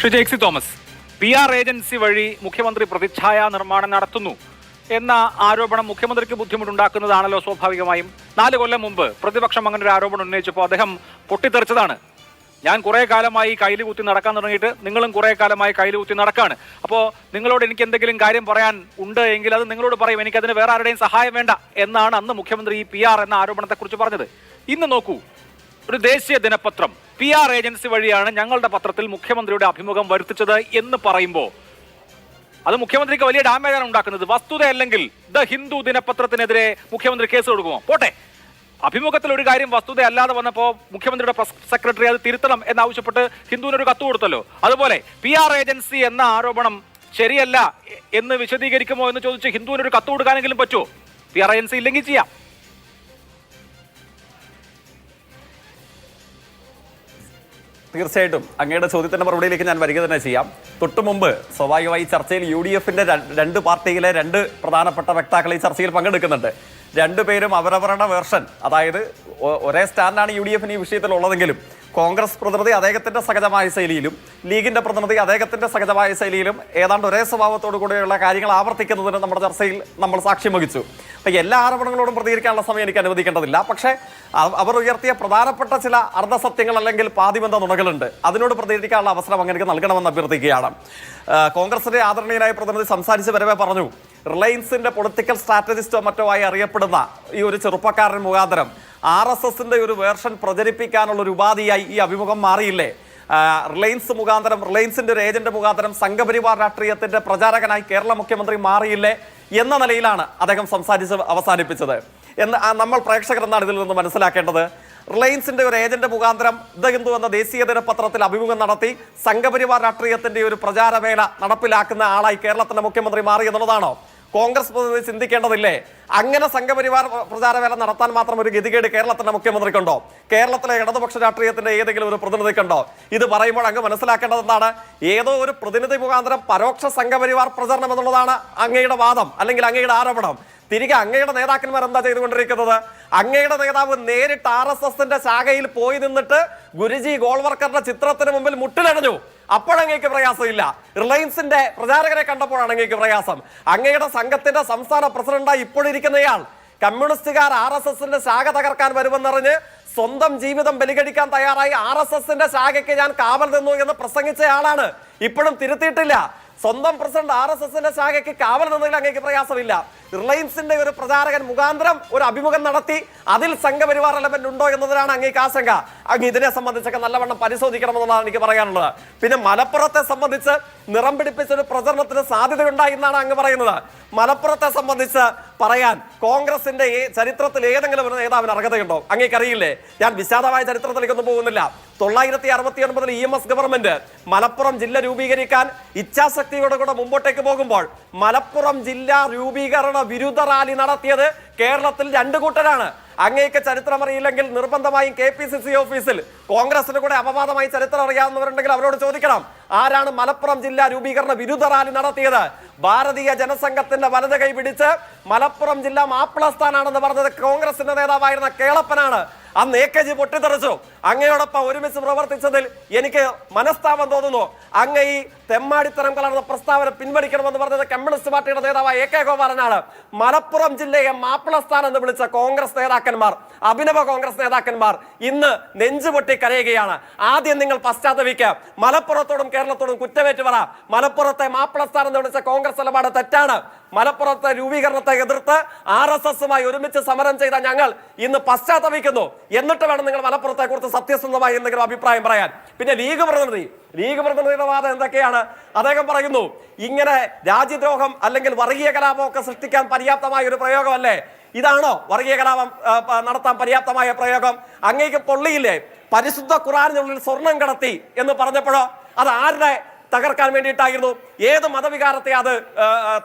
Shri Jexy Thomas P R agency വഴി മുഖ്യമന്ത്രി പ്രതിച്ഛായ നിർമ്മാണം നടത്തുന്നു എന്ന ആരോപണം മുഖ്യമന്ത്രിക്ക് ബുദ്ധിമുട്ടുണ്ടാക്കുന്നതാണല്ലോ സ്വാഭാവികമായും. നാല് കൊല്ലം മുമ്പ് പ്രതിപക്ഷം അങ്ങനെ ഒരു ആരോപണം ഉന്നയിച്ചപ്പോൾ അദ്ദേഹം പൊട്ടിത്തെറിച്ചതാണ്. ഞാൻ കുറേ കാലമായി കയ്യിൽ കുത്തി നടക്കാൻ തുടങ്ങിയിട്ട് നിങ്ങളും കുറേ കാലമായി കയ്യിൽ കുത്തി നടക്കാണ്. അപ്പോൾ നിങ്ങളോട് എനിക്ക് എന്തെങ്കിലും കാര്യം പറയാൻ ഉണ്ട് എങ്കിൽ അത് നിങ്ങളോട് പറയും. എനിക്കതിന് വേറെ ആരുടെയും സഹായം വേണ്ട എന്നാണ് അന്ന് മുഖ്യമന്ത്രി ഈ പി ആർ എന്ന ആരോപണത്തെക്കുറിച്ച് പറഞ്ഞത്. ഇന്ന് നോക്കൂ ഒരു ദേശീയ ദിനപത്രം. പി ആർ ഏജൻസി വഴിയാണ് ഞങ്ങളുടെ പത്രത്തിൽ മുഖ്യമന്ത്രിയുടെ അഭിമുഖം വരുത്തിച്ചത് എന്ന് പറയുമ്പോൾ. അത് മുഖ്യമന്ത്രിക്ക് വലിയ ഡാമേജാണ് ഉണ്ടാക്കുന്നത്. വസ്തുതയല്ലെങ്കിൽ ദ ഹിന്ദു ദിനപത്രത്തിനെതിരെ മുഖ്യമന്ത്രി കേസ് കൊടുക്കുമോ? പോട്ടെ. അഭിമുഖത്തിൽ ഒരു കാര്യം വസ്തുത അല്ലാതെ വന്നപ്പോൾ മുഖ്യമന്ത്രിയുടെ പ്രസ് സെക്രട്ടറി അത് തിരുത്തണം എന്നാവശ്യപ്പെട്ട് ഹിന്ദുവിന് ഒരു കത്ത് കൊടുത്തല്ലോ. അതുപോലെ പി ആർ ഏജൻസി എന്ന ആരോപണം ശരിയല്ല എന്ന് വിശദീകരിക്കുമോ എന്ന് ചോദിച്ച് ഹിന്ദുവിന് ഒരു കത്ത് കൊടുക്കാനെങ്കിലും പറ്റുമോ? പി ആർ ഏജൻസി ഇല്ലെങ്കിൽ ചെയ്യാം. തീർച്ചയായിട്ടും. അങ്ങയുടെ ചോദ്യത്തിന്റെ മറുപടിയിലേക്ക് ഞാൻ വരിക തന്നെ ചെയ്യാം. തൊട്ടു മുമ്പ് സ്വാഭാവികമായി ചർച്ചയിൽ യു ഡി എഫിന്റെ രണ്ട് പാർട്ടിയിലെ രണ്ട് പ്രധാനപ്പെട്ട വക്താക്കൾ ഈ ചർച്ചയിൽ പങ്കെടുക്കുന്നുണ്ട്. രണ്ടുപേരും അവരവരുടെ വേർഷൻ അതായത് ഒരേ സ്റ്റാൻഡാണ് യു ഡി എഫിന് ഈ വിഷയത്തിൽ ഉള്ളതെങ്കിലും കോൺഗ്രസ് പ്രതിനിധി അദ്ദേഹത്തിന്റെ സഹജമായ ശൈലിയിലും ലീഗിന്റെ പ്രതിനിധി അദ്ദേഹത്തിന്റെ സഹജമായ ശൈലിയിലും ഏതാണ്ട് ഒരേ സ്വഭാവത്തോടു കൂടിയുള്ള കാര്യങ്ങൾ ആവർത്തിക്കുന്നതിന് നമ്മുടെ ചർച്ചയിൽ നമ്മൾ സാക്ഷ്യം വഹിച്ചു. അപ്പൊ എല്ലാ ആരോപണങ്ങളോടും പ്രതികരിക്കാനുള്ള സമയം എനിക്ക് അനുവദിക്കേണ്ടതില്ല. പക്ഷേ അവർ ഉയർത്തിയ പ്രധാനപ്പെട്ട ചില അർദ്ധസത്യങ്ങൾ അല്ലെങ്കിൽ പാതിബന്ധ നുണകളുണ്ട്. അതിനോട് പ്രതികരിക്കാനുള്ള അവസരം അങ്ങനെ നൽകണമെന്ന് അഭ്യർത്ഥിക്കുകയാണ്. കോൺഗ്രസിന്റെ ആദരണീയനായ പ്രതിനിധി സംസാരിച്ച് വരവേ പറഞ്ഞു റിലയൻസിന്റെ പൊളിറ്റിക്കൽ സ്ട്രാറ്റജിസ്റ്റോ മറ്റോ ആയി അറിയപ്പെടുന്ന ഈ ഒരു ചെറുപ്പക്കാരൻ മുഖാന്തരം ആർ എസ് എസിന്റെ ഒരു വേർഷൻ പ്രചരിപ്പിക്കാനുള്ള ഒരു ഉപാധിയായി ഈ അഭിമുഖം മാറിയില്ലേ? റിലയൻസ് മുഖാന്തരം റിലയൻസിന്റെ ഒരു ഏജന്റ് മുഖാന്തരം സംഘപരിവാർ രാഷ്ട്രീയത്തിന്റെ പ്രചാരകനായി കേരള മുഖ്യമന്ത്രി മാറിയില്ലേ എന്ന നിലയിലാണ് അദ്ദേഹം സംസാരിച്ച് അവസാനിപ്പിച്ചത്. എന്ന് നമ്മൾ പ്രേക്ഷകർ എന്നാണ് ഇതിൽ നിന്ന് മനസ്സിലാക്കേണ്ടത്? റിലയൻസിന്റെ ഒരു ഏജന്റ് മുഖാന്തരം ദ ഹിന്ദു എന്ന ദേശീയ ദിനപത്രത്തിൽ അഭിമുഖം നടത്തി സംഘപരിവാർ രാഷ്ട്രീയത്തിന്റെ ഒരു പ്രചാരവേല നടപ്പിലാക്കുന്ന ആളായി കേരളത്തിന്റെ മുഖ്യമന്ത്രി മാറി എന്നുള്ളതാണോ? കോൺഗ്രസ് പ്രതിനിധി ചിന്തിക്കേണ്ടതില്ലേ? അങ്ങനെ സംഘപരിവാർ പ്രചാരവേല നടത്താൻ മാത്രം ഒരു ഗതികേട് കേരളത്തിന്റെ മുഖ്യമന്ത്രിക്കുണ്ടോ? കേരളത്തിലെ ഇടതുപക്ഷ രാഷ്ട്രീയത്തിന്റെ ഏതെങ്കിലും ഒരു പ്രതിനിധിക്കുണ്ടോ? ഇത് പറയുമ്പോൾ അങ്ങ് മനസ്സിലാക്കേണ്ടത് എന്താണ്? ഏതോ ഒരു പ്രതിനിധി മുഖാന്തരം പരോക്ഷ സംഘപരിവാർ പ്രചരണം എന്നുള്ളതാണ് അങ്ങയുടെ വാദം അല്ലെങ്കിൽ അങ്ങയുടെ ആരോപണം. തിരികെ അങ്ങയുടെ നേതാക്കന്മാർ എന്താ ചെയ്തുകൊണ്ടിരിക്കുന്നത്? അങ്ങയുടെ നേതാവ് നേരിട്ട് ആർ എസ് എസിന്റെ ശാഖയിൽ പോയി നിന്നിട്ട് ഗുരുജി ഗോൾവർക്കറുടെ ചിത്രത്തിന് മുമ്പിൽ മുട്ടിലടഞ്ഞു. അപ്പോഴങ്ങേക്ക് പ്രയാസമില്ല. റിലയൻസിന്റെ പ്രചാരകരെ കണ്ടപ്പോഴാണ് അങ്ങേക്ക് പ്രയാസം. അങ്ങയുടെ സംഘത്തിന്റെ സംസ്ഥാന പ്രസിഡന്റായി ഇപ്പോഴിരിക്കുന്നയാൾ. കമ്മ്യൂണിസ്റ്റുകാർ ആർ എസ് എസിന്റെ ശാഖ തകർക്കാൻ വരുമെന്നറിഞ്ഞ് സ്വന്തം ജീവിതം ബലികടിക്കാൻ തയ്യാറായി ആർ എസ് എസിന്റെ ശാഖയ്ക്ക് ഞാൻ കാവൽ നിന്നു എന്ന് പ്രസംഗിച്ചയാളാണ്. ഇപ്പോഴും തിരുത്തിയിട്ടില്ല. സ്വന്തം പ്രസിഡന്റ് ആർ എസ് എസിന്റെ ശാഖയ്ക്ക് കാവൽ നിന്നതിൽ അങ്ങേക്ക് പ്രയാസമില്ല. റിലയൻസിന്റെ ഒരു പ്രചാരകൻ മുഖാന്തരം ഒരു അഭിമുഖം നടത്തി അതിൽ സംഘപരിവാർ എലമെന്റ് ഉണ്ടോ എന്നതിലാണ് അങ്ങേക്ക് ആശങ്ക. അങ്ങ് ഇതിനെ സംബന്ധിച്ചൊക്കെ നല്ലവണ്ണം പരിശോധിക്കണമെന്നുള്ളതാണ് എനിക്ക് പറയാനുള്ളത്. പിന്നെ മലപ്പുറത്തെ സംബന്ധിച്ച് നിറം പിടിപ്പിച്ച ഒരു പ്രചരണത്തിന് സാധ്യതയുണ്ടായി എന്നാണ് അങ്ങ് പറയുന്നത്. മലപ്പുറത്തെ സംബന്ധിച്ച് പറയാൻ കോൺഗ്രസിന്റെ ചരിത്രത്തിൽ ഏതെങ്കിലും ഒരു നേതാവിന് അർഹതയുണ്ടോ? അങ്ങേക്കറിയില്ലേ? ഞാൻ വിശാദമായ ചരിത്രത്തിലേക്കൊന്നും പോകുന്നില്ല. തൊള്ളായിരത്തി അറുപത്തി ഒൻപതിൽ E M S government Malappuram ജില്ല രൂപീകരിക്കാൻ ഇച്ഛാശക്തിയോടെ കൂടെ മുമ്പോട്ടേക്ക് പോകുമ്പോൾ മലപ്പുറം ജില്ലാ രൂപീകരണ വിരുദ്ധ റാലി നടത്തിയത് കേരളത്തിൽ രണ്ടു കൂട്ടരാണ്. അങ്ങേക്ക് ചരിത്രം അറിയില്ലെങ്കിൽ നിർബന്ധമായും കെ പി സി സി ഓഫീസിൽ കോൺഗ്രസിന് കൂടെ അപവാദമായി ചരിത്രം അറിയാവുന്നവരുണ്ടെങ്കിൽ അവരോട് ചോദിക്കണം. ആരാണ് മലപ്പുറം ജില്ലാ രൂപീകരണ വിരുദ്ധ റാലി നടത്തിയത്? ഭാരതീയ ജനസംഘത്തിന്റെ വലത് കൈ പിടിച്ച് മലപ്പുറം ജില്ല മാപ്പിളസ്ഥാനാണെന്ന് പറഞ്ഞത് കോൺഗ്രസിന്റെ നേതാവായിരുന്ന കേളപ്പനാണ്. അന്ന് എ കെ ജി പൊട്ടിത്തെറിച്ചു. അങ്ങയോടൊപ്പം ഒരുമിച്ച് പ്രവർത്തിച്ചതിൽ എനിക്ക് മനസ്താപം തോന്നുന്നു. അങ്ങ ഈ തെമ്മാടിത്തരം കലർന്ന പ്രസ്താവന പിൻവലിക്കണമെന്ന് പറഞ്ഞത് കമ്മ്യൂണിസ്റ്റ് പാർട്ടിയുടെ നേതാവായ എ കെ ഗോപാലനാണ്. മലപ്പുറം ജില്ലയെ മാപ്പിളസ്ഥാൻ എന്ന് വിളിച്ച കോൺഗ്രസ് നേതാക്കന്മാർ അഭിനവ കോൺഗ്രസ് നേതാക്കന്മാർ ഇന്ന് നെഞ്ചുപൊട്ടി കരയുകയാണ്. ആദ്യം നിങ്ങൾ പശ്ചാത്തപിക്കുക. മലപ്പുറത്തോടും കേരളത്തോടും കുറ്റമേറ്റ് പറ. മലപ്പുറത്തെ മാപ്പിളസ്ഥാൻ എന്ന് വിളിച്ച കോൺഗ്രസ് നിലപാട് തെറ്റാണ്. മലപ്പുറത്തെ രൂപീകരണത്തെ എതിർത്ത് ആർ എസ് എസുമായി ഒരുമിച്ച് സമരം ചെയ്ത ഞങ്ങൾ ഇന്ന് പശ്ചാത്തപിക്കുന്നു. എന്നിട്ട് വേണം നിങ്ങൾ മലപ്പുറത്തെ കുറിച്ച് സത്യസന്ധമായി എന്തെങ്കിലും അഭിപ്രായം പറയാൻ. പിന്നെ ലീഗ് പ്രതിനിധി ലീഗ് പ്രതിനിധിയുടെ വാദം എന്തൊക്കെയാണ്? അദ്ദേഹം പറയുന്നു ഇങ്ങനെ രാജ്യദ്രോഹം അല്ലെങ്കിൽ വർഗീയ കലാപമൊക്കെ സൃഷ്ടിക്കാൻ പര്യാപ്തമായ ഒരു പ്രയോഗമല്ലേ? ഇതാണോ വർഗീയ കലാപം നടത്താൻ പര്യാപ്തമായ പ്രയോഗം? അങ്ങേക്ക് പൊള്ളിയില്ലേ? പരിശുദ്ധ ഖുറാനിനുള്ളിൽ സ്വർണം കടത്തി എന്ന് പറഞ്ഞപ്പോഴോ? അത് ആരുടെ തകർക്കാൻ വേണ്ടിയിട്ടായിരുന്നു. ഏത് മതവികാരത്തെ അത്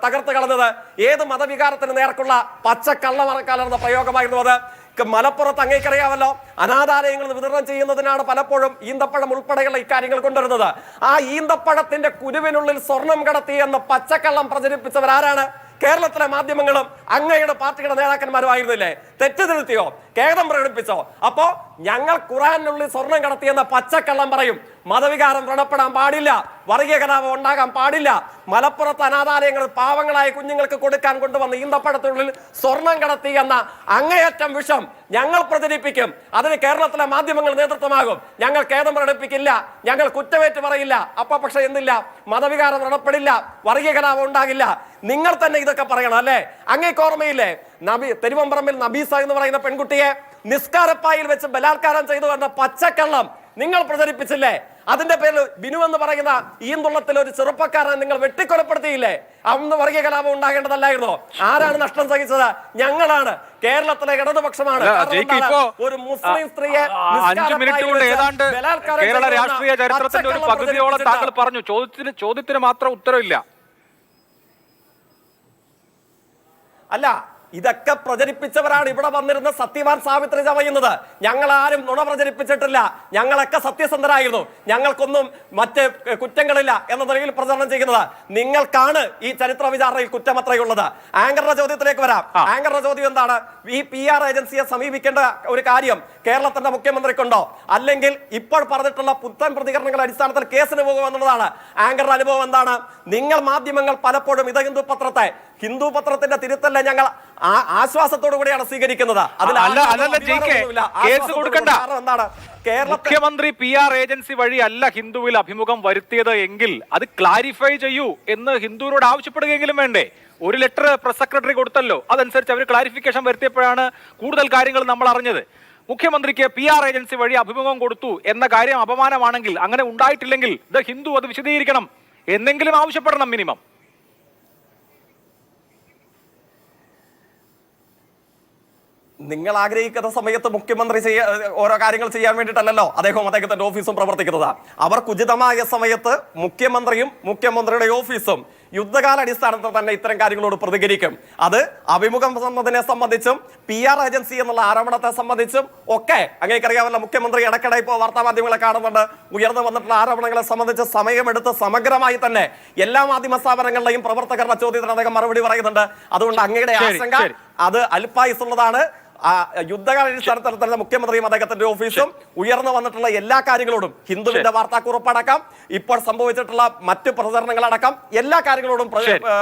തകർത്ത് കളഞ്ഞത്? ഏത് മതവികാരത്തിന് നേർക്കുള്ള പച്ചക്കള്ളം കലർന്ന പ്രയോഗമായിരുന്നു അത്? മലപ്പുറത്ത് അങ്ങേക്കറിയാമല്ലോ അനാഥാലയങ്ങൾ വിതരണം ചെയ്യുന്നതിനാണ് പലപ്പോഴും ഈന്തപ്പഴം ഉൾപ്പെടെയുള്ള ഇക്കാര്യങ്ങൾ കൊണ്ടുവരുന്നത്. ആ ഈന്തപ്പഴത്തിന്റെ കുരുവിനുള്ളിൽ സ്വർണം കടത്തി എന്ന പച്ചക്കള്ളം പ്രചരിപ്പിച്ചവരാരാണ്? കേരളത്തിലെ മാധ്യമങ്ങളും അങ്ങയുടെ പാർട്ടിയുടെ നേതാക്കന്മാരുമായിരുന്നില്ലേ? തെറ്റിദ്ധരുത്തിയോ ഖേദം പ്രകടിപ്പിച്ചോ? അപ്പോ ഞങ്ങൾ ഖുറാനുള്ളിൽ സ്വർണം കടത്തിയെന്ന പച്ചക്കള്ളം പറയും. മതവികാരം വ്രണപ്പെടാൻ പാടില്ല. വർഗീയ കലാപം ഉണ്ടാകാൻ പാടില്ല. മലപ്പുറത്ത് അനാഥാലയങ്ങൾ പാവങ്ങളായ കുഞ്ഞുങ്ങൾക്ക് കൊടുക്കാൻ കൊണ്ടുവന്ന ഈന്തപ്പഴത്തിനുള്ളിൽ സ്വർണം കടത്തി എന്ന അങ്ങേയറ്റം വിഷം ഞങ്ങൾ പ്രചരിപ്പിക്കും. അതിന് കേരളത്തിലെ മാധ്യമങ്ങൾ നേതൃത്വമാകും. ഞങ്ങൾ ഖേദം പ്രകടിപ്പിക്കില്ല. ഞങ്ങൾ കുറ്റമേറ്റ് പറയില്ല. അപ്പൊ പക്ഷെ എന്തില്ല? മതവികാരം വ്രണപ്പെടില്ല. വർഗീയ കലാപം ഉണ്ടാകില്ല. നിങ്ങൾ തന്നെ ഇതൊക്കെ പറയണം അല്ലേ? അങ്ങേക്ക് ഓർമ്മയില്ലേ? നബി തെരുവമ്പറമ്പിൽ നബീസ എന്ന് പറയുന്ന പെൺകുട്ടിയെ നിസ്കാരപ്പായിൽ വെച്ച് ബലാത്കാരം ചെയ്തു വരുന്ന പച്ചക്കള്ളം നിങ്ങൾ പ്രചരിപ്പിച്ചില്ലേ? അതിന്റെ പേരിൽ ബിനു എന്ന് പറയുന്ന ഈന്തുള്ളത്തിൽ ഒരു ചെറുപ്പക്കാരനെ നിങ്ങൾ വെട്ടിക്കൊലപ്പെടുത്തിയില്ലേ? അന്ന് വർഗീയ കലാപം ഉണ്ടാകേണ്ടതല്ലായിരുന്നോ? ആരാണ് നഷ്ടം സഹിച്ചത്? ഞങ്ങളാണ്. കേരളത്തിലെ ഇടതുപക്ഷമാണ്. ഒരു മുസ്ലിം സ്ത്രീയെ അഞ്ച് മിനിറ്റ് കൊണ്ട് ഏതാണ്ട് കേരള രാഷ്ട്രീയ ചരിത്രത്തിന്റെ ഒരു പകുതിയോളം താങ്കൾ പറഞ്ഞു. ചോദ്യത്തിന് ചോദ്യത്തിന് മാത്രം ഉത്തരവില്ല. അല്ല ഇതൊക്കെ പ്രചരിപ്പിച്ചവരാണ് ഇവിടെ വന്നിരുന്ന സത്യവാൻ സാവിത്രി ചമയുന്നത് ഞങ്ങൾ ആരും നുണ പ്രചരിപ്പിച്ചിട്ടില്ല. ഞങ്ങളൊക്കെ സത്യസന്ധരായിരുന്നു. ഞങ്ങൾക്കൊന്നും മറ്റ് കുറ്റങ്ങളില്ല എന്ന നിലയിൽ പ്രചരണം ചെയ്യുന്നത്. നിങ്ങൾക്കാണ് ഈ ചരിത്ര വിചാരണയിൽ കുറ്റമത്രയുള്ളത്. ആങ്കറുടെ ചോദ്യത്തിലേക്ക് വരാം. ആങ്കറുടെ ചോദ്യം എന്താണ്? ഈ പി ആർ ഏജൻസിയെ സമീപിക്കേണ്ട ഒരു കാര്യം കേരളത്തിന്റെ മുഖ്യമന്ത്രിക്കുണ്ടോ? അല്ലെങ്കിൽ ഇപ്പോൾ പറഞ്ഞിട്ടുള്ള പുത്തൻ പ്രതികരണങ്ങളുടെ അടിസ്ഥാനത്തിൽ കേസിന് പോകുമെന്നുള്ളതാണ് ആങ്കറുടെ അനുഭവം എന്താണ്? നിങ്ങൾ മാധ്യമങ്ങൾ പലപ്പോഴും ഇത് ഹിന്ദു പത്രത്തെ ഹിന്ദു പത്രത്തിന്റെ തിരുത്തല്ല ഞങ്ങൾ ആശ്വാസത്തോടു കൂടിയാണ് സ്വീകരിക്കുന്നത്. കേസ് കൊടുക്കണ്ട. മുഖ്യമന്ത്രി പി ആർ ഏജൻസി വഴി അല്ല ഹിന്ദുവിൽ അഭിമുഖം വരുത്തിയത് എങ്കിൽ അത് ക്ലാരിഫൈ ചെയ്യൂ എന്ന് ഹിന്ദുവിനോട് ആവശ്യപ്പെടുകയെങ്കിലും വേണ്ടേ? ഒരു ലെറ്റർ പ്രസ് സെക്രട്ടറി കൊടുത്തല്ലോ. അതനുസരിച്ച് അവർ ക്ലാരിഫിക്കേഷൻ വരുത്തിയപ്പോഴാണ് കൂടുതൽ കാര്യങ്ങൾ നമ്മൾ അറിഞ്ഞത്. മുഖ്യമന്ത്രിക്ക് പി ആർ ഏജൻസി വഴി അഭിമുഖം കൊടുത്തു എന്ന കാര്യം അപമാനമാണെങ്കിൽ അങ്ങനെ ഉണ്ടായിട്ടില്ലെങ്കിൽ ദ ഹിന്ദു അത് വിശദീകരിക്കണം. എന്നെങ്കിലും ആവശ്യപ്പെടണം മിനിമം. നിങ്ങൾ ആഗ്രഹിക്കുന്ന സമയത്ത് മുഖ്യമന്ത്രി ചെയ്യ ഓരോ കാര്യങ്ങൾ ചെയ്യാൻ വേണ്ടിയിട്ടല്ലല്ലോ അദ്ദേഹം അദ്ദേഹത്തിന്റെ ഓഫീസും പ്രവർത്തിക്കുന്നത്. അവർക്ക് ഉചിതമായ സമയത്ത് മുഖ്യമന്ത്രിയും മുഖ്യമന്ത്രിയുടെ ഓഫീസും യുദ്ധകാല അടിസ്ഥാനത്തിൽ തന്നെ ഇത്തരം കാര്യങ്ങളോട് പ്രതികരിക്കും. അത് അഭിമുഖം സംബന്ധിനെ സംബന്ധിച്ചും പി ആർ ഏജൻസി എന്നുള്ള ആരോപണത്തെ സംബന്ധിച്ചും ഒക്കെ അങ്ങേക്കറിയാമല്ലോ. മുഖ്യമന്ത്രി ഇടയ്ക്കിടെ ഇപ്പോൾ വാർത്താ മാധ്യമങ്ങളെ കാണുന്നുണ്ട്. ഉയർന്നു വന്നിട്ടുള്ള ആരോപണങ്ങളെ സംബന്ധിച്ച് സമയമെടുത്ത് സമഗ്രമായി തന്നെ എല്ലാ മാധ്യമ സ്ഥാപനങ്ങളിലെയും പ്രവർത്തകരുടെ ചോദ്യത്തിന് അദ്ദേഹം മറുപടി പറയുന്നുണ്ട്. അതുകൊണ്ട് അങ്ങയുടെ ആശങ്ക അത് അല്പായുസുള്ളതാണ്. ആ, യുദ്ധകാല തന്നെ മുഖ്യമന്ത്രിയും അദ്ദേഹത്തിന്റെ ഓഫീസും ഉയർന്നു വന്നിട്ടുള്ള എല്ലാ കാര്യങ്ങളോടും ഹിന്ദുവിന്റെ വാർത്താക്കുറിപ്പടക്കം ഇപ്പോൾ സംഭവിച്ചിട്ടുള്ള മറ്റ് പ്രചരണങ്ങളടക്കം എല്ലാ കാര്യങ്ങളോടും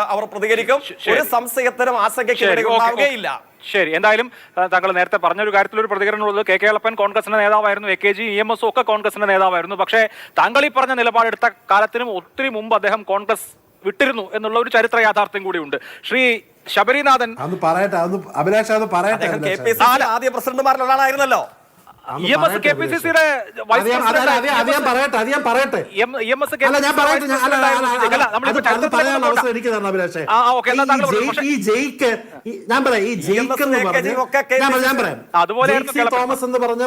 അവർ പ്രതികരിക്കും. ഒരു സംശയത്തിനും ആശങ്കയ്ക്കും ശരി, ഉണ്ടാവുകയില്ല. ശരി എന്തായാലും താങ്കൾ നേരത്തെ പറഞ്ഞൊരു കാര്യത്തിൽ ഒരു പ്രതികരണമുള്ളത് കെ കെ എളപ്പൻ കോൺഗ്രസിന്റെ നേതാവായിരുന്നു A K G E M S ഒക്കെ കോൺഗ്രസിന്റെ നേതാവായിരുന്നു. പക്ഷേ താങ്കൾ ഈ പറഞ്ഞ നിലപാടെടുത്ത കാലത്തിനും ഒത്തിരി മുമ്പ് അദ്ദേഹം കോൺഗ്രസ് വിട്ടിരുന്നു എന്നുള്ള ഒരു ചരിത്ര യാഥാർത്ഥ്യം കൂടിയുണ്ട്. ശ്രീ ശബരിനാഥൻ പറയട്ടെ അതൊന്ന് അഭിലാഷ് അതൊന്ന് പറയട്ടെ കെ പി സി സി ആദ്യ പ്രസിഡന്റുമാരിൽ ഒരാളായിരുന്നല്ലോ ഞാൻ- പറയട്ടെ ഈ ജയിക്ക് ഞാൻ പറയാം ഈ ജയിക്ക് ഞാൻ പറയാം. തോമസ് എന്ന് പറഞ്ഞ